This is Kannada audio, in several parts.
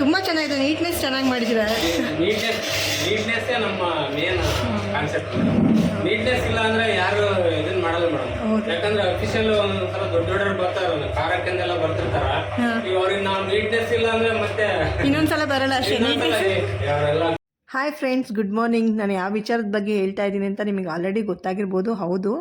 ತುಂಬ ಚೆನ್ನಾಗಿದೆ ನೀಟ್ನೆಸ್ ಚೆನ್ನಾಗಿ ಮಾಡಿದ್ದೀರಾ? ನೀಟ್ನೆಸ್ ನೀಟ್ನೆಸ್ಸೇ ನಮ್ಮ ಮೇನ್ ಕಾನ್ಸೆಪ್ಟ್ ನೀಟ್ನೆಸ್ ಇಲ್ಲ ಅಂದ್ರೆ ಯಾರು ಇದನ್ನ ಮಾಡಲ್ಲ ಮೇಡಮ್. ಯಾಕಂದ್ರೆ ಅಫಿಷಿಯಲ್ ಒಂದೊಂದ್ಸಲ ದೊಡ್ಡ ದೊಡ್ಡವ್ರು ಬರ್ತಾರ ಕಾರ್ಯಕ್ಕೆಂದೆಲ್ಲ ಬರ್ತಿರ್ತಾರ. ಈಗ ಅವ್ರಿಗೆ ನಾವು ನೀಟ್ನೆಸ್ ಇಲ್ಲ ಅಂದ್ರೆ ಮತ್ತೆ ಇನ್ನೊಂದ್ಸಲ ಬರಲ್ಲ ಅಷ್ಟೇ. ನೀಟ್ನೆಸ್ ಅವರೆಲ್ಲ ಹಾಯ್ ಫ್ರೆಂಡ್ಸ್ ಗುಡ್ ಮಾರ್ನಿಂಗ್ ನಾನು ಯಾವ ವಿಚಾರದ ಬಗ್ಗೆ ಹೇಳ್ತಾ ಇದ್ದೀನಿ ಅಂತ ನಿಮಗೆ ಆಲ್ರೆಡಿ ಗೊತ್ತಾಗಿರ್ಬೋದು. ಹೌದು.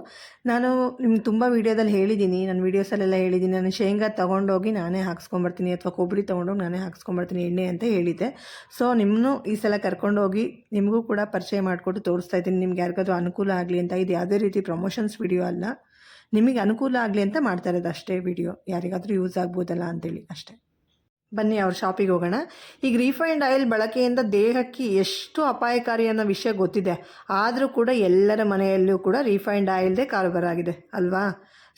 ನಾನು ನಿಮ್ಗೆ ತುಂಬ ವೀಡಿಯೋದಲ್ಲಿ ಹೇಳಿದ್ದೀನಿ. ನನ್ನ ವೀಡಿಯೋಸಲ್ಲೆಲ್ಲ ಹೇಳಿದ್ದೀನಿ. ನಾನು ಶೇಂಗಾ ತೊಗೊಂಡೋಗಿ ನಾನೇ ಹಾಕ್ಸ್ಕೊಂಬರ್ತೀನಿ ಅಥವಾ ಕೊಬ್ಬರಿ ತೊಗೊಂಡೋಗಿ ನಾನೇ ಹಾಕ್ಸ್ಕೊಂಬರ್ತೀನಿ ಎಣ್ಣೆ ಅಂತ ಹೇಳಿದ್ದೆ. ಸೊ ನಿಮ್ಮನ್ನು ಈ ಸಲ ಕರ್ಕೊಂಡೋಗಿ ನಿಮಗೂ ಕೂಡ ಪರಿಚಯ ಮಾಡಿಕೊಟ್ಟು ತೋರಿಸ್ತಾ ಇದ್ದೀನಿ. ನಿಮ್ಗೆ ಯಾರಿಗಾದ್ರೂ ಅನುಕೂಲ ಆಗಲಿ ಅಂತ, ಇದು ಯಾವುದೇ ರೀತಿ ಪ್ರಮೋಷನ್ಸ್ ವಿಡಿಯೋ ಅಲ್ಲ. ನಿಮಗೆ ಅನುಕೂಲ ಆಗಲಿ ಅಂತ ಮಾಡ್ತಾ ಇರೋದು ಅಷ್ಟೇ ವಿಡಿಯೋ ಯಾರಿಗಾದರೂ ಯೂಸ್ ಆಗ್ಬೋದಲ್ಲ ಅಂತೇಳಿ ಅಷ್ಟೇ. ಬನ್ನಿ ಅವ್ರ ಶಾಪಿಗೆ ಹೋಗೋಣ. ಈಗ ರಿಫೈನ್ಡ್ ಆಯಿಲ್ ಬಳಕೆಯಿಂದ ದೇಹಕ್ಕೆ ಎಷ್ಟು ಅಪಾಯಕಾರಿ ಅನ್ನೋ ವಿಷಯ ಗೊತ್ತಿದೆ. ಆದರೂ ಕೂಡ ಎಲ್ಲರ ಮನೆಯಲ್ಲೂ ಕೂಡ ರಿಫೈನ್ಡ್ ಆಯಿಲ್ದೇ ಕಾರುಬಾರಾಗಿದೆ ಅಲ್ವಾ?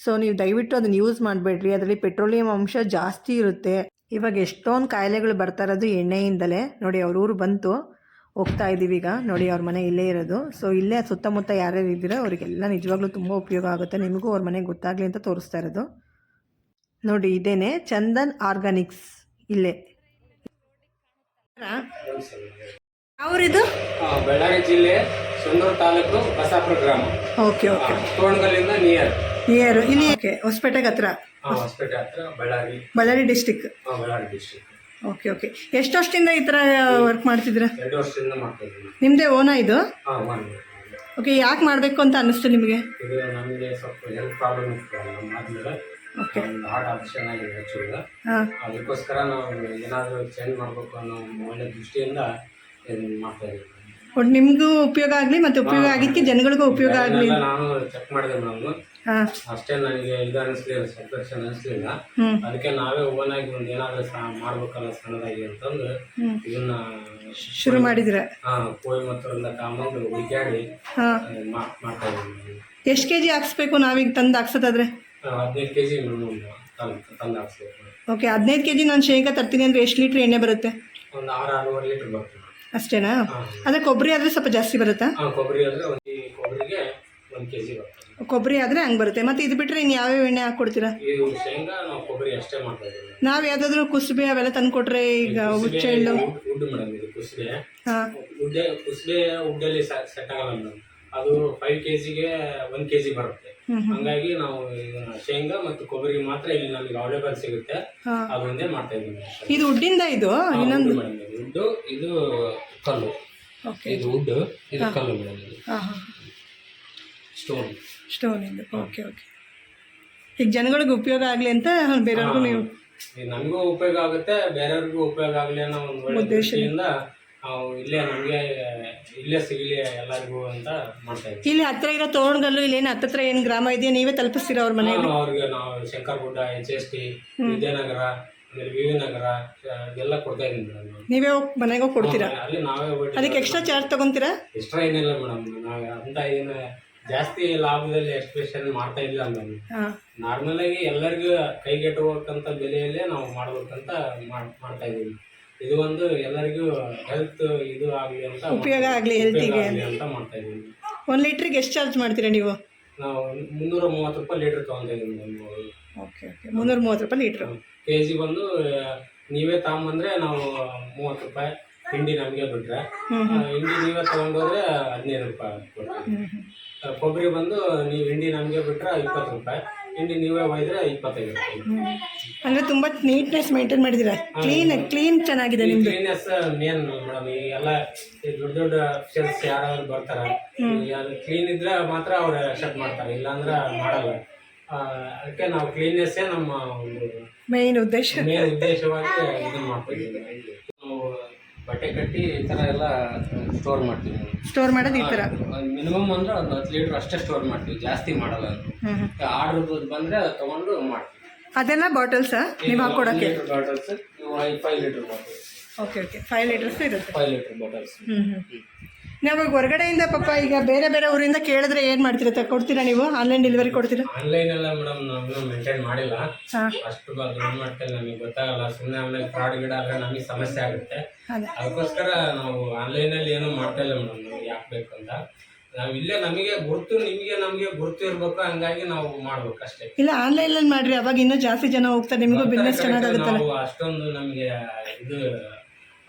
ಸೊ ನೀವು ದಯವಿಟ್ಟು ಅದನ್ನು ಯೂಸ್ ಮಾಡಬೇಡ್ರಿ. ಅದರಲ್ಲಿ ಪೆಟ್ರೋಲಿಯಂ ಅಂಶ ಜಾಸ್ತಿ ಇರುತ್ತೆ. ಇವಾಗ ಎಷ್ಟೊಂದು ಕಾಯಿಲೆಗಳು ಬರ್ತಾ ಇರೋದು ಎಣ್ಣೆಯಿಂದಲೇ. ನೋಡಿ, ಅವ್ರ ಊರು ಬಂತು. ಹೋಗ್ತಾ ಇದ್ದೀವಿ ಈಗ. ನೋಡಿ, ಅವ್ರ ಮನೆ ಇಲ್ಲೇ ಇರೋದು. ಸೊ ಇಲ್ಲೇ ಸುತ್ತಮುತ್ತ ಯಾರ್ಯಾರು ಇದ್ದೀರೋ ಅವರಿಗೆಲ್ಲ ನಿಜವಾಗ್ಲೂ ತುಂಬ ಉಪಯೋಗ ಆಗುತ್ತೆ. ನಿಮಗೂ ಅವ್ರ ಮನೆಗೆ ಗೊತ್ತಾಗಲಿ ಅಂತ ತೋರಿಸ್ತಾ ಇರೋದು. ನೋಡಿ, ಇದೇನೆ ಚಂದನ್ ಆರ್ಗಾನಿಕ್ಸ್. ಇಲ್ಲೇ. ಅವರಿದು? ಬೆಳಗಾವಿ ಬಳ್ಳಾರಿ ಜಿಲ್ಲೆ ಸುಂದೂರು ತಾಲೂಕು ಬಸಾಪುರ ಗ್ರಾಮ. Okay okay. ತೋಣಗಲ್ಲಿಂದ ನಿಯರ್ ನಿಯರ್ ಇಲ್ಲಿ ಓಕೆ ಹೊಸಪೇಟೆಗೆ ಹತ್ರ. ಹೊಸಪೇಟೆ ಹತ್ರ ಬಳ್ಳಾರಿ ಬಳ್ಳಾರಿ ಡಿಸ್ಟಿಕ್ ಆ, ಬಳ್ಳಾರಿ ಡಿಸ್ಟಿಕ್ ಓಕೆ ಓಕೆ. ಎಷ್ಟು ವರ್ಷದಿಂದ ಈ ಥರ ವರ್ಕ್ ಮಾಡ್ತಿದ್ರ ಎರಡು ವರ್ಷದಿಂದ ಮಾಡ್ತಿದ್ದೀನಿ. ನಿಮ್ಮದೇ ಓನಾ ಇದು? ಹಾಂ ಓಕೆ ಯಾಕೆ ಮಾಡಬೇಕು ಅಂತ ಅನ್ನಿಸ್ತು ನಿಮಗೆ? ಇದು ನಮಗೆ ಸ್ವಲ್ಪ ಹೆಲ್ತ್ ಪ್ರಾಬ್ಲಮ್ ಇತ್ತು. ನಮ್ಮ ಹಾರ್ಟ್ ಆಪರೇಷನ್ ಆಗಿದೆ ಆ್ಯಕ್ಚುಲಿ ಅದಕ್ಕೋಸ್ಕರ ನಾವು ಏನಾದರೂ ಚೇಂಜ್ ಮಾಡಬೇಕು ಅನ್ನೋ ಒಳ್ಳೆ ದೃಷ್ಟಿಯಿಂದ ಮಾಡ್ತಾ ಇದ್ದೀವಿ. ಒಟ್ಟು ನಿಮಗೂ ಉಪಯೋಗ ಆಗಲಿ ಮತ್ತೆ ಉಪಯೋಗ ಆಗಿದ್ದಕ್ಕೆ ಜನಗಳಿಗೂ ಉಪಯೋಗ ಆಗಲಿ. ನಾನು ಚೆಕ್ ಮಾಡಿದೆ ಮೇಡಮ್. ಅಷ್ಟೇ ನನಗೆ ಇದು ಅನಿಸ್ಲಿಲ್ಲ ಸ್ಯಾಟಿಸ್ಫ್ಯಾಕ್ಷನ್ ಅನಿಸ್ಲಿಲ್ಲ. ಅದಕ್ಕೆ ನಾವೇ ಓನ್ ಆಗಿ ಒಂದು ಏನಾದರೂ ಮಾಡ್ಬೇಕಲ್ಲ ಸಣ್ಣದಾಗಿ ಅಂತಂದು ಇದನ್ನ ಶುರು ಮಾಡಿದ್ರೆ? ಹಾಂ ಕೊಯಮತ್ತೂರಿಂದ ತಗೊಂಡು ಹುಡುಕಾಡಿ ಮಾಡ್ತಾ ಇದ್ದೀವಿ. ಎಷ್ಟು ಕೆ ಜಿ ಹಾಕ್ಸ್ಬೇಕು ನಾವೀಗ ತಂದು ಹಾಕ್ಸೋದಾದ್ರೆ? ಹದಿನೈದು ಕೆ ಜಿ ತಂದು ಹಾಕ್ಸ್ಬೇಕು. ಓಕೆ ಹದಿನೈದು ಕೆ ಜಿ ನಾನು ಶೇಂಗಾ ತರ್ತೀನಿ ಅಂದರೆ ಎಷ್ಟು ಲೀಟ್ರ್ ಎಣ್ಣೆ ಬರುತ್ತೆ? ಒಂದು ಆರು ಆರೂವರೆ ಲೀಟ್ರ್ ಬರ್ತದೆ ಅಷ್ಟೇನಾ? ಅದೇ ಕೊಬ್ಬರಿ ಆದರೆ ಸ್ವಲ್ಪ ಜಾಸ್ತಿ ಬರುತ್ತಾ? ಹಾಂ ಕೊಬ್ಬರಿ ಆದರೆ ಒಂದು ಕೊಬ್ಬರಿಗೆ ಒಂದು ಕೆ ಜಿ ಬರ್ತದೆ ಕೊಬ್ಬರಿ ಆದರೆ ಹಂಗೆ ಬರುತ್ತೆ. ಮತ್ತು ಇದು ಬಿಟ್ಟರೆ ಇನ್ನು ಯಾವ್ಯಾವ ಎಣ್ಣೆ ಹಾಕ್ಕೊಡ್ತೀರಾ ಇದು ಶೇಂಗಾ ನಾವು ಕೊಬ್ಬರಿ ಅಷ್ಟೇ ಮಾಡ್ತಾ ಇದ್ದೀವಿ. ನಾವು ಯಾವುದಾದ್ರೂ ಕುಸುಬೆ ಅವೆಲ್ಲ ತಂದು ಕೊಟ್ರೆ ಈಗ ಹುಚ್ಚೆಳ್ಳು ಉಡ್ ಮೇಡಮ್ ಇದು ಕುಸುಬೆ. ಹಾಂ. ಉಡ್ಡೆ ಕುಸುಬೆ ಉಡ್ಡಲ್ಲಿ ಸೆಟ್ ಆಗಲ್ಲ ಮೇಡಮ್. ಅದು ಫೈವ್ ಕೆ ಜಿಗೆ ಒನ್ ಕೆ ಜಿ ಬರುತ್ತೆ. ಹಂಗಾಗಿ ನಾವು ಇದನ್ನ ಶೇಂಗಾ ಮತ್ತು ಕೊಬ್ಬರಿ ಮಾತ್ರ ಇಲ್ಲಿ ನಮಗೆ ಅವೈಲೇಬಲ್ ಸಿಗುತ್ತೆ. ಅದೊಂದೇ ಮಾಡ್ತಾ ಇದ್ದೀವಿ. ಇದು ಉಡ್ಡಿಂದ ಇದು? ಇನ್ನೊಂದು? ಉಡ್ಡು ಇದು ಕಲ್ಲು. ಇದು ಉಡ್ಡು ಇದು ಕಲ್ಲು ಮೇಡಮ್ ಇದು. ಹಾಂ ಸ್ಟೋನ್ ಇದು. ಓಕೆ ಓಕೆ ಈಗ ಜನಗಳಿಗೆ ಉಪಯೋಗ ಆಗಲಿ ಅಂತ ಬೇರೆಯವ್ರಿಗೂ ನೀವು ನಮಗೂ ಉಪಯೋಗ ಆಗುತ್ತೆ ಬೇರೆಯವ್ರಿಗೂ ಉಪಯೋಗ ಆಗಲಿ ಅನ್ನೋ ಒಂದು ದೃಷ್ಟಿಯಿಂದ ನಾವು ಇಲ್ಲೇ ನಮಗೆ ಇಲ್ಲೇ ಸಿಗಲಿ ಎಲ್ಲರಿಗೂ ಅಂತ ಮಾಡ್ತಾ ಇದ್ದೀವಿ ಇಲ್ಲಿ ಹತ್ರ ಇರೋ ತೋರಣಗಲ್ಲು ಇಲ್ಲೇನು ಹತ್ತತ್ರ ಏನು ಗ್ರಾಮ ಇದೆಯಾ? ನೀವೇ ತಲುಪಿಸ್ತೀರಾ ಅವ್ರ ಮನೆ ನಾವು ಅವ್ರಿಗೆ ನಾವು Shankaragudda H S T Vijayanagara ಆಮೇಲೆ ವಿ ವಿ ನಗರ ಆ, ಇದೆಲ್ಲ ಕೊಡ್ತಾ ಇದ್ದೀನಿ ಮೇಡಮ್. ನೀವೇ. ಹೋಗಿ ಮನೆಗೆ ಹೋಗಿ ಕೊಡ್ತೀರಾ? ಅಲ್ಲಿ ನಾವೇ ಹೋಗಿ ಅದಕ್ಕೆ ಎಕ್ಸ್ಟ್ರಾ ಚಾರ್ಜ್ ತೊಗೊತೀರಾ? ಎಕ್ಸ್ಟ್ರಾ ಏನಿಲ್ಲ ಮೇಡಮ್ ನಾವು ಅಂತ ಏನು ಜಾಸ್ತಿ ಲಾಭದಲ್ಲಿ ಎಕ್ಸ್ಪ್ರೆಷನ್ ಮಾಡ್ತಾ ಇಲ್ಲ ಹಾಂ. ನಾರ್ಮಲ್ ಆಗಿ ಎಲ್ಲರಿಗೂ ಕೈಗೆಟುವಕ್ಕಂತ ಬೆಲೆಯಲ್ಲೇ ನಾವು ಮಾಡ್ಬೇಕಂತ ಮಾಡ್- ಮಾಡ್ತಾ ಇದ್ದೀವಿ. ಇದು ಒಂದು ಎಲ್ಲರಿಗೂ ಹೆಲ್ತ್ ಇದು ಆಗಲಿ ಅಂತ ಉಪಯೋಗ ಆಗಲಿ ಹೆಲ್ತಿಗೆ ಅಂತ ಮಾಡ್ತಾ ಇದ್ದೀವಿ. ಒಂದು ಲೀಟ್ರಿಗೆ ಎಷ್ಟು ಚಾರ್ಜ್ ಮಾಡ್ತೀರಾ ನೀವು? ನಾವು ಮುನ್ನೂರ ಮೂವತ್ತು ರೂಪಾಯಿ ಲೀಟ್ರ್ ತೊಗೊಂತಾ ಇದ್ದೀವಿ ಓಕೆ ಓಕೆ ಮುನ್ನೂರ ಮೂವತ್ತು ರೂಪಾಯಿ ಲೀಟ್ರ್ ಕೆ ಜಿ ಬಂದು ನೀವೇ ತಗೊಂಬಂದ್ರೆ ನಾವು ಮೂವತ್ತು ರೂಪಾಯಿ ಹಿಂಡಿ ನಮಗೆ ಬಿಟ್ರೆ. ಹಿಂಡಿ ನೀವೇ ತಗೊಂಡೋದ್ರೆ ಹದಿನೈದು ರೂಪಾಯಿ ಕೊಡ್ತೀವಿ. ಕೊಬ್ಬರಿ ಬಂದು ನೀವು ಹಿಂಡಿ ನಮಗೆ ಬಿಟ್ರೆ ಇಪ್ಪತ್ತು ರೂಪಾಯಿ. ಹಿಂಡಿ ನೀವೇ ಒಯ್ದ್ರೆ ಇಪ್ಪತ್ತೈದು ರೂಪಾಯಿ. ಅಂದರೆ ತುಂಬಾ ನೀಟ್ನೆಸ್ ಮೇಂಟೈನ್ ಮಾಡಿದೀರ ಕ್ಲೀನ್ ಕ್ಲೀನ್ ಚೆನ್ನಾಗಿದೆ ನಿಮ್ದು. ಕ್ಲೀನೆಸ್ ಮೇನ್ ಮೇಡಮ್ ಈ ಎಲ್ಲ ದೊಡ್ಡ ದೊಡ್ಡ ಅಫಿಷಿಯಲ್ಸ್ ಯಾರಾದ್ರು ಬರ್ತಾರ ಕ್ಲೀನ್ ಇದ್ರೆ ಮಾತ್ರ ಅವ್ರು ಅಕ್ಸೆಪ್ಟ್ ಮಾಡ್ತಾರೆ ಇಲ್ಲಾಂದ್ರೆ ಮಾಡಲ್ಲ. ಆ, ಅದಕ್ಕೆ ನಾವು ಕ್ಲೀನ್ನೆಸ್ಸೇ ನಮ್ಮ ಒಂದು ಮೇನ್ ಉದ್ದೇಶ. ಮೇನ್ ಉದ್ದೇಶವಾಗಿ ಇದನ್ನ ಮಾಡ್ತೀವಿ ನಾವು ಬಟ್ಟೆ ಕಟ್ಟಿ ಈ ತರ ಎಲ್ಲ ಸ್ಟೋರ್ ಮಾಡ್ತೀವಿ. ಸ್ಟೋರ್ ಮಾಡೋದು ಈ ತರ? ಮಿನಿಮಮ್ ಅಂದ್ರೆ ಒಂದು ಹತ್ತು ಲೀಟರ್ ಅಷ್ಟೇ ಸ್ಟೋರ್ ಮಾಡ್ತೀವಿ ಜಾಸ್ತಿ ಮಾಡಲ್ಲ. ಆರ್ಡರ್ ಬಂದ್ರೆ ತಗೊಂಡು ಮಾಡ್ತೀವಿ. ಅದೆಲ್ಲ ಬಾಟಲ್ಸಾ ನೀವು ಹಾಕೊಡಕ್ಕೆ bottles five litre okay okay. Five litres ಇರುತ್ತೆ. ಫೈವ್ ಲೀಟರ್ ಬಾಟಲ್ಸ್ ಹ್ಞೂ ಹ್ಞೂ ನಾವು ಹೊರಗಡೆಯಿಂದ ಪಾಪ ಈಗ ಬೇರೆ ಬೇರೆ ಊರಿಂದ ಕೇಳಿದ್ರೆ ಏನು ಮಾಡ್ತೀರಾ ಕೊಡ್ತೀರಾ ನೀವು? ಆನ್ಲೈನ್ ಡೆಲಿವರಿ ಕೊಡ್ತೀರಾ? ಆನ್ಲೈನ್ ಎಲ್ಲ ಮೇಡಮ್ ನಾವು ಮೇಂಟೈನ್ ಮಾಡಿಲ್ಲ. ಅಷ್ಟು ಏನು ಮಟ್ಟದಲ್ಲಿ ನಮಗೆ ಗೊತ್ತಾಗಲ್ಲ. ಸುಮ್ಮನೆ ಆಮೇಲೆ ಫ್ರಾಡ್ ಗಿಡ ಆದರೆ ನಮಗೆ ಸಮಸ್ಯೆ ಆಗುತ್ತೆ. ಅದಕ್ಕೋಸ್ಕರ ನಾವು ಆನ್ಲೈನಲ್ಲಿ ಏನೂ ಮಾಡ್ತಾ ಇಲ್ಲ ಮೇಡಮ್ ನಮ್ಗೆ ಯಾಕೆ ಬೇಕು ಅಂತ. ನಾವು ಇಲ್ಲೇ ನಮಗೆ ಗುರುತು ನಿಮಗೆ ನಮಗೆ ಗುರುತು ಇರ್ಬೇಕು ಹಂಗಾಗಿ ನಾವು ಮಾಡ್ಬೇಕು ಅಷ್ಟೇ. ಇಲ್ಲ ಆನ್ಲೈನ್ ಅಲ್ಲಿ ಮಾಡ್ರಿ ಅವಾಗ ಇನ್ನೂ ಜಾಸ್ತಿ ಜನ ಹೋಗ್ತಾರೆ ನಿಮಗೂ ಬಿಸ್ನೆಸ್ ಚೆನ್ನಾಗಾಗುತ್ತಲ್ಲ ನಾವು ಅಷ್ಟೊಂದು ನಮಗೆ ಇದು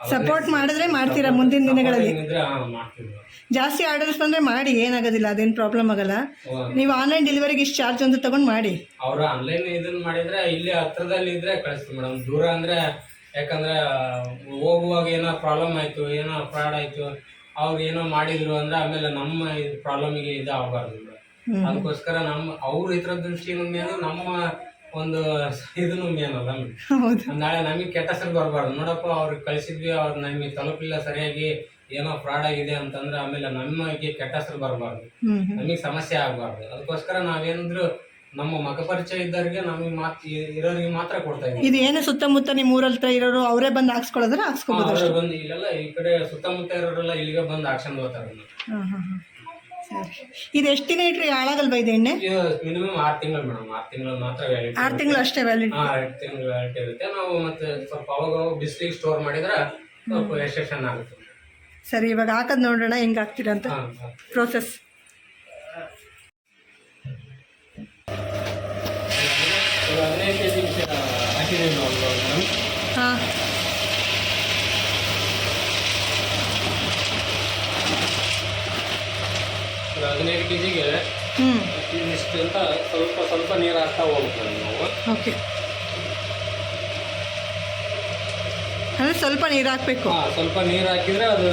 ಸಪೋರ್ಟ್ ಮಾಡಿದ್ರೆ ಮಾಡ್ತೀರಾ ಮುಂದಿನ ದಿನಗಳಲ್ಲಿ? ಇದ್ರೆ ಜಾಸ್ತಿ ಆರ್ಡರ್ಸ್ ಬಂದ್ರೆ ಮಾಡಿ ಏನಾಗೋದಿಲ್ಲ ಅದೇನು ಪ್ರಾಬ್ಲಮ್ ಆಗಲ್ಲ. ನೀವು ಆನ್ಲೈನ್ ಡೆಲಿವರಿಗೆ ಇಷ್ಟು ಚಾರ್ಜ್ ಅಂತ ತಗೊಂಡು ಮಾಡಿ. ಅವರು ಆನ್ಲೈನ್ ಇದನ್ನ ಮಾಡಿದ್ರೆ ಇಲ್ಲಿ ಹತ್ರದಲ್ಲಿ ಇದ್ರೆ ಕಳಿಸ್ತೀವಿ ಮೇಡಮ್. ದೂರ ಅಂದ್ರೆ ಯಾಕಂದ್ರೆ ಹೋಗುವಾಗ ಏನೋ ಪ್ರಾಬ್ಲಮ್ ಆಯ್ತು ಏನೋ ಫ್ರಾಡ್ ಆಯ್ತು ಅವ್ರು ಏನೋ ಮಾಡಿದ್ರು ಅಂದ್ರೆ ಆಮೇಲೆ ನಮ್ಮ ಪ್ರಾಬ್ಲಮಿಗೆ ಇದು ಆಗಬಾರ್ದು. ಅದಕ್ಕೋಸ್ಕರ ನಮ್ಮ ಅವ್ರ ಇದ್ರ ದೃಷ್ಟಿನೂ ಮೇನು ನಮ್ಮ ಒಂದು ಇದನ್ನು ಮೇನ್ ಅಲ್ಲ ನಾಳೆ ನಮಗೆ ಕೆಟ್ಟ ಹೆಸರು ಬರಬಾರ್ದು. ನೋಡಪ್ಪ ಅವ್ರಿಗೆ ಕಳಿಸಿದ್ವಿ ಅವ್ರು ನಮಗೆ ತಲುಪಿಲ್ಲ ಸರಿಯಾಗಿ ಏನೋ ಫ್ರಾಡ್ ಆಗಿದೆ ಅಂತಂದ್ರೆ ಆಮೇಲೆ ನಮಗೆ ಕೆಟ್ಟ ಹೆಸರು ಬರಬಾರ್ದು. ನಮಗೆ ಸಮಸ್ಯೆ ಆಗಬಾರ್ದು. ಅದಕ್ಕೋಸ್ಕರ ನಾವೇನಂದ್ರು ನಮ್ಮ ಮಗ ಪರಿಚಯ ಇದ್ದವರಿಗೆ ನಮಗೆ ಮಾತ್ರ ಇರೋರಿಗೆ ಮಾತ್ರ ಕೊಡ್ತಾ ಇದ್ದೀವಿ. ಇದು ಏನು ಸುತ್ತಮುತ್ತ ನಿಮ್ಮ ಊರ ಹತ್ರ ಇರೋರು ಅವರೇ ಬಂದು ಹಾಕ್ಸ್ಕೊಳ್ಳೋದ್ರೆ ಹಾಕ್ಸ್ಕೊಬೋದು ಅವ್ರು ಬಂದು ಇಲ್ಲೆಲ್ಲ ಈ ಕಡೆ ಸುತ್ತಮುತ್ತ ಇರೋರೆಲ್ಲ ಇಲ್ಲಿಗೆ ಬಂದು ಹಾಕ್ಸ್ಕೊಂಡು ಹೋಗ್ತಾರೆ ಹಾಂ ಹಾಂ ಹಾಂ. ಸರಿ. ಇದು ಎಷ್ಟು ದಿನ ಇಟ್ರಿ ಹಾಳಾಗಲ್ವಾ ಇದು ಎಣ್ಣೆ? ಮಿನಿಮಮ್ ಆರು ತಿಂಗಳು ಮೇಡಮ್. ಆರು ತಿಂಗಳು ಮಾತ್ರ ವ್ಯಾಲಿಡ್ ಆರು ತಿಂಗಳು ಅಷ್ಟೇ ವ್ಯಾಲಿಡ್ ಹಾ ಎರಡು ತಿಂಗಳು ವ್ಯಾಲಿಟಿ ಇರುತ್ತೆ. ನಾವು ಮತ್ತೆ ಸ್ವಲ್ಪ ಅವಾಗ ಅವಾಗ ಬಿಸಿಲಿಗೆ ಸ್ಟೋರ್ ಮಾಡಿದ್ರೆ ಸ್ವಲ್ಪ ಆಗುತ್ತೆ. ಸರಿ ಇವಾಗ ಹಾಕದ್ ನೋಡೋಣ ಹೆಂಗೆ ಹಾಕ್ತೀರಾ ಅಂತ. ಹಾ ಹಾ. ಪ್ರೋಸೆಸ್ ಹದಿನೈದು ಕೆ ಜಿ ಹಾಕಿದ್ದೀವಿ ನಾವು ಮೇಡಮ್ ಹಾಂ. ಹದಿನೈದು ಕೆ ಜಿಗೆ ಹ್ಞೂ ಅಂತ ಸ್ವಲ್ಪ ಸ್ವಲ್ಪ ನೀರು ಹಾಕ್ತಾ ಹೋಗ್ಬೇಕು ಮೇಡಮ್ ನಾವು. ಓಕೆ. ಅಂದರೆ ಸ್ವಲ್ಪ ನೀರು ಹಾಕಬೇಕು ಹಾ ಸ್ವಲ್ಪ ನೀರು ಹಾಕಿದ್ರೆ ಅದು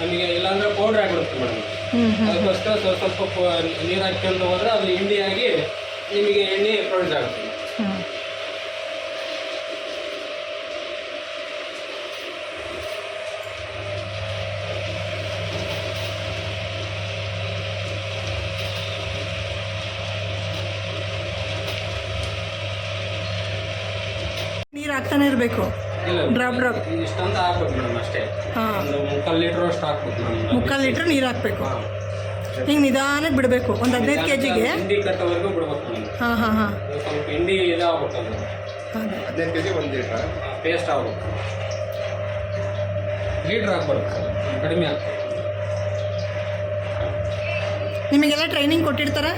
ನಮಗೆ ಇಲ್ಲಾಂದ್ರೆ ಪೌಡ್ರ್ ಆಗಿಬಿಡುತ್ತೆ ಮೇಡಮ್. ಅದಕ್ಕೋಸ್ಕರ ಸ್ವಲ್ಪ ಸ್ವಲ್ಪ ನೀರು ಹಾಕ್ಕೊಂಡು ಹೋದ್ರೆ ಅದು ಹಿಂಡಿಯಾಗಿ ನಿಮಗೆ ಎಣ್ಣೆ ಪ್ರೊಡ್ಯೂಸ್ ಆಗುತ್ತೆ. ಹಾಕ್ತಾನೆ ಇರಬೇಕು. Drop drop. ಇಷ್ಟಂತ ಹಾಕ್ಬೇಕು ಮೇಡಮ್ ಅಷ್ಟೇ. ಹಾಂ. ಮುಕ್ಕಾಲು ಲೀಟ್ರ್ ಅಷ್ಟು ಹಾಕ್ಬೇಕು ಮೇಡಮ್ ಮುಕ್ಕಾಲು ಲೀಟ್ರ್ ನೀರು ಹಾಕಬೇಕು. ಹಿಂಗೆ ನಿಧಾನಕ್ಕೆ ಬಿಡಬೇಕು. ಒಂದು ಹದಿನೈದು ಕೆ ಜಿಗೆ ಹಿಂಡಿ ಕಟ್ಟೋವರೆಗೂ ಬಿಡ್ಬೇಕು ಮೇಡಮ್ ಹಾಂ ಹಾಂ ಹಾಂ. ಸ್ವಲ್ಪ ಹಿಂಡಿ ಅದು. ಅದೇ ಹದಿನೈದು ಕೆ ಜಿ ಒಂದು ಲೀಟ್ರ್ ಪೇಸ್ಟ್ ಆಗ್ಬೇಕು. ಲೀಟ್ರ್ ಹಾಕ್ಬಾರ್ದು ಕಡಿಮೆ ಆಗ್ತದೆ ನಿಮಗೆಲ್ಲ ಟ್ರೈನಿಂಗ್ ಕೊಟ್ಟಿರ್ತಾರ?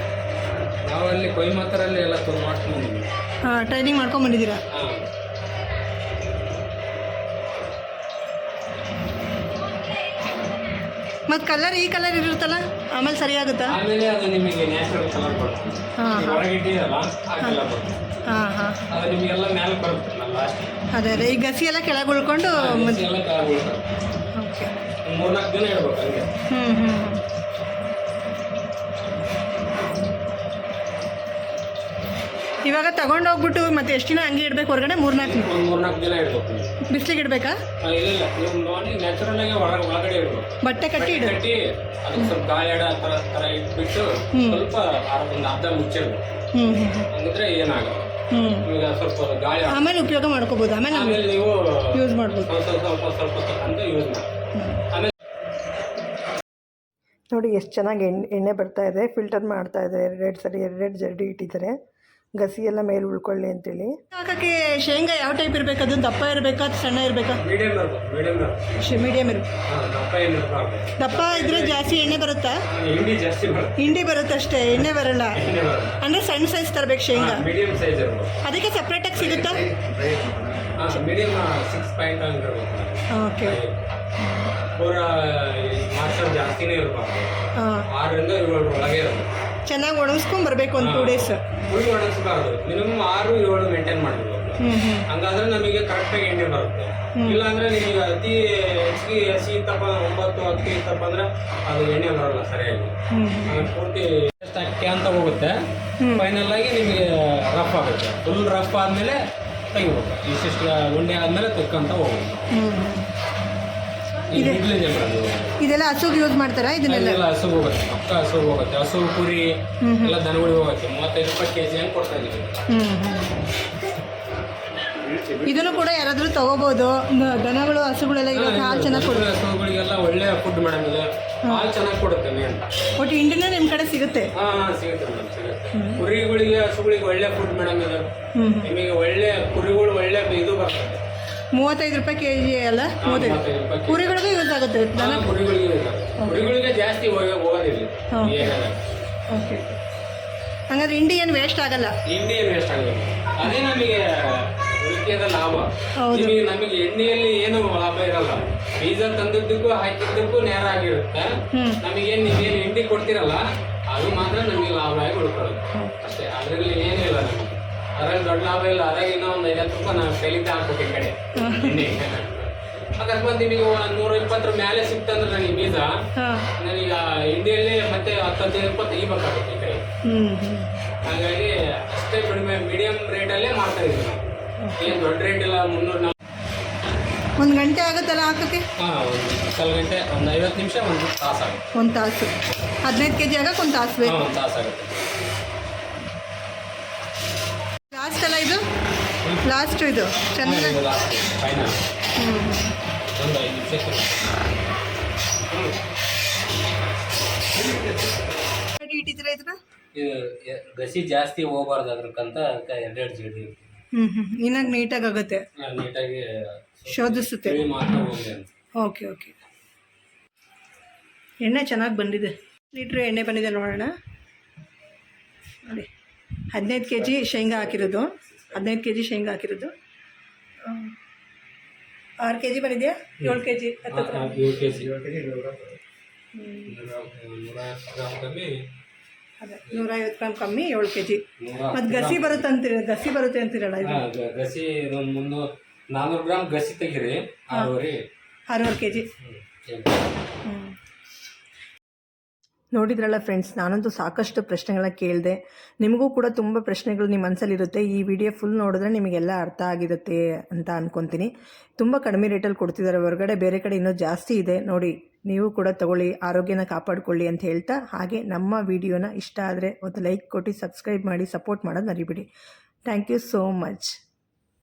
ನಾವಲ್ಲಿ ಕೊಯ್ಮತ್ತರಲ್ಲಿ ಎಲ್ಲ ತುಂಬ ಮಾಡ್ಕೊಂಡು ಹಾಂ ಟ್ರೈನಿಂಗ್ ಮಾಡ್ಕೊಂಬಂದಿದ್ದೀರಾ ಮತ್ತು ಕಲರ್ ಈ ಕಲರ್ ಇರುತ್ತಲ್ಲ? ಆಮೇಲೆ ಸರಿ ಆಗುತ್ತಾ ಆಮೇಲೆ ಅದು ನಿಮಗೆ ನ್ಯಾಚುರಲ್ ಕಲರ್ ಬರುತ್ತೆ. ಹಾಂ ಆ ಕಲರ್ ಬರುತ್ತೆ. ಹಾಂ ಹಾಂ. ಅದು ನಿಮಗೆಲ್ಲ ಮೇಲೆ ಬರುತ್ತೆ ನಾನು ಲಾಸ್ಟ್ ಅದೇ ಅದೇ. ಈ ಗಸಿ ಎಲ್ಲ ಕೆಳಗೆ ಉಳ್ಕೊಂಡು ಎಲ್ಲ ಓಕೆ. ಮೂರ್ನಾಲ್ಕು ದಿನ ಇಡ್ಬೇಕು ಹಂಗೆ. ಹ್ಞೂ ಹ್ಞೂ ಹ್ಞೂ ತಗೊಂಡು ಹೋಗ್ಬಿಟ್ಟು ಮತ್ತೆ ಎಷ್ಟು ದಿನ ಹಂಗೆ ಇಡಬೇಕು ಹೊರಗಡೆ? ಮೂರ್ನಾಲ್ಕು ಒಂದು ಮೂರ್ನಾಲ್ಕು ದಿನ ಇಡ್ಬೇಕು ಬಿಸಿಲಿಗೆ ಇಡಬೇಕಾ? ಇಲ್ಲ ಇಲ್ಲ. ನೀವು ನೋಡಿ ನ್ಯಾಚುರಲ್ ಆಗಿ ಒಳಗೆ ಒಳಗಡೆ ಇಡ್ಬೇಕು ಬಟ್ಟೆ ಕಟ್ಟಿ ಇಡು. ಕಟ್ಟಿ ಅದಕ್ಕೆ ಸ್ವಲ್ಪ ಗಾಳಿ ಆಡ ಥರ ಥರ ಇಟ್ಬಿಟ್ಟು ಸ್ವಲ್ಪ ಅರ್ಧ ಒಂದು ಅರ್ಧ ಮುಚ್ಚಿಡ್ಬೇಕು ಹ್ಞೂ ಹ್ಞೂ ಹಂಗಿದ್ರೆ ಏನಾಗಲ್ಲ. ಹ್ಞೂ ಈಗ ಸ್ವಲ್ಪ ಅದು ಗಾಳಿ ಆಮೇಲೆ ಉಪಯೋಗ ಮಾಡ್ಕೋಬೋದು. ಆಮೇಲೆ ಆಮೇಲೆ ನೀವು ಯೂಸ್ ಮಾಡ್ಬೋದು. ಸ್ವಲ್ಪ ಸ್ವಲ್ಪ ಸ್ವಲ್ಪ ಸ್ವಲ್ಪ ಅಂತ ಯೂಸ್ ಮಾಡಿ ಆಮೇಲೆ ನೋಡಿ ಎಷ್ಟು ಚೆನ್ನಾಗಿ ಎಣ್ಣೆ ಎಣ್ಣೆ ಬರ್ತಾ ಇದೆ. ಫಿಲ್ಟರ್ ಮಾಡ್ತಾ ಇದೆ ಎರಡೆರಡು ಸರಿ ಎರಡೆರಡು ಜರಡಿ ಇಟ್ಟಿದ್ದಾರೆ. ಗಸಿ ಎಲ್ಲ ಮೇಲೆ ಉಳ್ಕೊಳ್ಳಿ ಅಂತೇಳಿ. ಹಾಕಕ್ಕೆ ಶೇಂಗಾ ಯಾವ ಟೈಪ್ ಇರಬೇಕು? ಅದು ದಪ್ಪ ಇರಬೇಕಾ ಸಣ್ಣ ಇರಬೇಕಾ? ಮೀಡಿಯಂ ಇರ್ಬೇಕು ಮೀಡಿಯಮ್ ದಪ್ಪ ಇದ್ರೆ ಜಾಸ್ತಿ ಎಣ್ಣೆ ಬರುತ್ತಾ? ಹಿಂಡಿ ಜಾಸ್ತಿ ಬರುತ್ತೆ. ಅಷ್ಟೇ ಬರುತ್ತಷ್ಟೇ ಎಣ್ಣೆ ಬರಲ್ಲ. ಅಂದ್ರೆ ಸಣ್ಣ ಸೈಜ್ ತರಬೇಕು ಶೇಂಗಾ? ಮೀಡಿಯಂ ಸೈಜ್ ಇರ್ಬೇಕು. ಅದಕ್ಕೆ ಸಪ್ರೇಟಾಗಿ ಸಿಗುತ್ತಾ? ಓಕೆ ಜಾಸ್ತಿನೇ ಚೆನ್ನಾಗಿ ಒಣಗಿಸ್ಕೊಂಡ್ ಬರಬೇಕು ಒಂದು ಟೂ ಡೇಸ್ ಫುಲ್ ಒಣಗಿಸ್ಬಾರ್ದು ಮಿನಿಮಮ್ ಆರು ಏಳು ಮೇಂಟೈನ್ ಮಾಡಬೇಕು ಹಂಗಾದ್ರೆ ನಮಗೆ ಕರೆಕ್ಟಾಗಿ ಎಣ್ಣೆ ಬರುತ್ತೆ. ಇಲ್ಲಾಂದ್ರೆ ನಿಮಗೆ ಅತಿ ಹೆಚ್ಚಿಗೆ ಹಸಿ ಇತ್ತಪ್ಪ ಅಂದ್ರೆ ಒಂಬತ್ತು ಹತ್ತು ಇತ್ತಪ್ಪ ಅಂದ್ರೆ ಅದು ಎಣ್ಣೆ ಬರಲ್ಲ ಸರಿಯಾಗಿ. ಪೂರ್ತಿ ಅಕ್ಕಿ ಅಂತ ಹೋಗುತ್ತೆ ಫೈನಲ್ ಆಗಿ ನಿಮಗೆ ರಫ್ ಆಗುತ್ತೆ. ಫುಲ್ ರಫ್ ಆದಮೇಲೆ ತೆಗಿಬೇಕು ಇಷ್ಟಿಷ್ಟು ಉಂಡೆ ಆದಮೇಲೆ ತಕ್ಕಂತ ಹೋಗ್ಬೇಕು ಇಡ್ಲಿದೆ ಮೇಡಮ್ ಇದೆಲ್ಲ ಹಸುಗೆ ಯೂಸ್ ಮಾಡ್ತಾರಾ? ಇದನ್ನೆಲ್ಲ? ಇದೆಲ್ಲ ಹಸು ಹೋಗುತ್ತೆ ಪಕ್ಕ ಹಸು ಹೋಗುತ್ತೆ. ಹಸು ಕುರಿ ಎಲ್ಲ ದನಗಳು ಹೋಗುತ್ತೆ. ಮೂವತ್ತೈದು ರೂಪಾಯಿ ಕೆ ಜಿ ಹಂಗೆ ಕೊಡ್ತಾ ಇದ್ದೀವಿ ಹ್ಞೂ ಇದನ್ನು ಕೂಡ ಯಾರಾದರೂ ತಗೋಬೋದು. ನ- ದನಗಳು ಹಸುಗಳೆಲ್ಲ ಇರೋದು ಹಾಲು ಚೆನ್ನಾಗಿ ಕೊಡುತ್ತೆ ಹಸುಗಳಿಗೆಲ್ಲ ಒಳ್ಳೆ ಫುಡ್ ಮೇಡಮ್ ಇದು. ಹಾಲು ಚೆನ್ನಾಗಿ ಕೊಡುತ್ತೆ ಮೇನ್ ಒಟ್ಟು ಹಿಂಡಿನೂ ನಿಮ್ಮ ಕಡೆ ಸಿಗುತ್ತೆ. ಹಾ ಹಾ, ಸಿಗುತ್ತೆ ಮೇಡಮ್ ಸಿಗುತ್ತೆ. ಕುರಿಗಳಿಗೆ ಹಸುಗಳಿಗೆ ಒಳ್ಳೆ ಫುಡ್ ಮೇಡಮ್ ಇದು. ಹ್ಞೂ ನಿಮಗೆ ಒಳ್ಳೆ ಕುರಿಗಳು ಒಳ್ಳೆ ಇದು ಬರ್ತದೆ. ಮೂವತ್ತೈದು ರೂಪಾಯಿ ಕೆ ಜಿ ಅಲ್ಲ? ಮೂವತ್ತೈದು. ಕುರಿಗಳಿಗೂ ಯೂಸ್ ಆಗುತ್ತೆ ದನ? ಕುರಿಗಳಿಗೆ ಜಾಸ್ತಿ ಹೋಗ- ಹೋಗೋದಿಲ್ಲ. ಓಕೆ. ಹಂಗಾದ್ರೆ ಹಿಂಡಿ ಏನು ವೇಸ್ಟ್ ಆಗಲ್ಲ? ಏನು ವೇಸ್ಟ್ ಆಗಲ್ಲ. ಅದೇ ನಮಗೆ ಉಳಿಕೆದ ಲಾಭ. ನಿಮಗೆ ನಮಗೆ ಎಣ್ಣೆಯಲ್ಲಿ ಏನು ಲಾಭ ಇರಲ್ಲ. ಬೀಜ ತಂದಿದ್ದಕ್ಕೂ ಹಾಕಿದ್ದಕ್ಕೂ ನೇರ ಆಗಿರುತ್ತೆ. ನಮಗೇನು ನೀವೇನು ಹಿಂಡಿ ಕೊಡ್ತಿರಲ್ಲ ಅದು ಮಾತ್ರ ನಮಗೆ ಲಾಭ ಆಗಿ ಉಳ್ಕೊಳ್ಳೋದು ಅಷ್ಟೇ. ಅದರಲ್ಲಿ ನಮಗೆ ಅದ್ರಲ್ಲಿ ದೊಡ್ಡ ಲಾಭ ಇಲ್ಲ. ಅದಾಗ ಇನ್ನೂ ಒಂದು ಐವತ್ತು ರೂಪಾಯಿ ನಾವು ಕಲಿತ ಹಾಕ್ಬೇಕು ಈ ಕಡೆ ಅಕಸ್ಮಾತ್ ನಿಮಗೆ ಒಂದು ನೂರ ಇಪ್ಪತ್ತರ ಮೇಲೆ ಸಿಕ್ತಂದ್ರೆ ನನಗೆ ಬೀಜ. ನನಗೆ ಆ ಮತ್ತೆ ಹತ್ತೈದು ರೂಪಾಯಿ ತೆಗಿಬೇಕಾಗುತ್ತೆ ಈ ಕಡೆ. ಹಾಗಾಗಿ ಅಷ್ಟೇ ಕಡಿಮೆ ಮೀಡಿಯಂ ರೇಟಲ್ಲೇ ಮಾಡ್ತಾ ಇದ್ದೀವಿ ನಾವು ಏನು ದೊಡ್ಡ ರೇಟ್ ಇಲ್ಲ ಮುನ್ನೂರು ನಾವು ಒಂದು ಗಂಟೆ ಆಗುತ್ತಲ್ಲ ಹಾಕೋಕ್ಕೆ ಹಾಂ ಒಂದು ಕಾಲು ಗಂಟೆ ಒಂದು ಐವತ್ತು ನಿಮಿಷ ಒಂದು ತಾಸು ಆಗುತ್ತೆ ಒಂದು ತಾಸು. ಹದಿನೈದು ಕೆ ಜಿ ಆಗಕ್ಕೆ ಒಂದು ತಾಸು ಬೇಕು. ಒಂದು ತಾಸು ಆಗುತ್ತೆ ಲಾಸ್ಟ್ ಅಲ್ಲ ಇದು? ಲಾಸ್ಟ್ ಇದು. ನಿಮಿಷಕ್ಕೆ ಇಟ್ಟಿದ್ದೀರಾ ಇದನ್ನ? ಇದು ಗಸಿ ಜಾಸ್ತಿ ಹೋಗ್ಬಾರ್ದು ಅದಕ್ಕಂತ ಅದಕ್ಕೆ ಎರಡೆರಡು ಜಡಿ ಹ್ಞೂ ಹ್ಞೂ ಇನ್ನಾಗ ನೀಟಾಗಿ ಆಗುತ್ತೆ ನೀಟಾಗಿ ಶೋಧಿಸುತ್ತೆ. ಓಕೆ ಓಕೆ ಎಣ್ಣೆ ಚೆನ್ನಾಗಿ ಬಂದಿದೆ. ಲೀಟ್ರ್ ಎಣ್ಣೆ ಬಂದಿದೆ ನೋಡೋಣ. ನೋಡಿ. ಹದಿನೈದು ಕೆ ಜಿ ಶೇಂಗಾ ಹಾಕಿರೋದು. ಹದಿನೈದು ಕೆ ಜಿ ಶೇಂಗಾ ಹಾಕಿರೋದು. ಆರು ಕೆ ಜಿ ಬಂದಿದೆಯಾ? ಏಳು ಕೆ ಜಿ ಹತ್ತತ್ರ ಏಳು ಕೆ ಜಿ ನೂರ ಗ್ರಾಮ್ ಕಮ್ಮಿ. ಅದೇ ನೂರೈವತ್ತು ಗ್ರಾಮ್ ಕಮ್ಮಿ ಏಳು ಕೆ ಜಿ ಮತ್ತು ಗಸಿ ಬರುತ್ತೆ ಅಂತೀರ ಗಸಿ ಬರುತ್ತೆ ಅಂತೀರಲ್ಲ ಇದು? ಗಸಿ ಒಂದು ಮುನ್ನೂರು ನಾನ್ನೂರು ಗ್ರಾಮ್ ಗಸಿ ತೆಗೀರಿ ಆರೂವರೆ. ಆರೂವರೆ ಕೆ ಜಿ ಹ್ಮ್. ನೋಡಿದ್ರಲ್ಲ ಫ್ರೆಂಡ್ಸ್ ನಾನಂತೂ ಸಾಕಷ್ಟು ಪ್ರಶ್ನೆಗಳ ಕೇಳಿದೆ. ನಿಮಗೂ ಕೂಡ ತುಂಬ ಪ್ರಶ್ನೆಗಳು ನಿಮ್ಮ ಮನಸ್ಸಲ್ಲಿರುತ್ತೆ ಈ ವಿಡಿಯೋ ಫುಲ್ ನೋಡಿದ್ರೆ ನಿಮಗೆಲ್ಲ ಅರ್ಥ ಆಗಿರುತ್ತೆ ಅಂತ ಅನ್ಕೊತೀನಿ. ತುಂಬ ಕಡಿಮೆ ರೇಟಲ್ಲಿ ಕೊಡ್ತಿದ್ದಾರೆ ಹೊರಗಡೆ ಬೇರೆ ಕಡೆ ಇನ್ನೂ ಜಾಸ್ತಿ ಇದೆ. ನೋಡಿ, ನೀವು ಕೂಡ ತಗೊಳ್ಳಿ, ಆರೋಗ್ಯನ ಕಾಪಾಡಿಕೊಳ್ಳಿ ಅಂತ ಹೇಳ್ತಾ, ಹಾಗೆ ನಮ್ಮ ವಿಡಿಯೋನ ಇಷ್ಟ ಆದರೆ ಒಂದು ಲೈಕ್ ಕೊಟ್ಟು ಸಬ್ಸ್ಕ್ರೈಬ್ ಮಾಡಿ ಸಪೋರ್ಟ್ ಮಾಡೋದು ಮರಿಬಿಡಿ. Thank you so much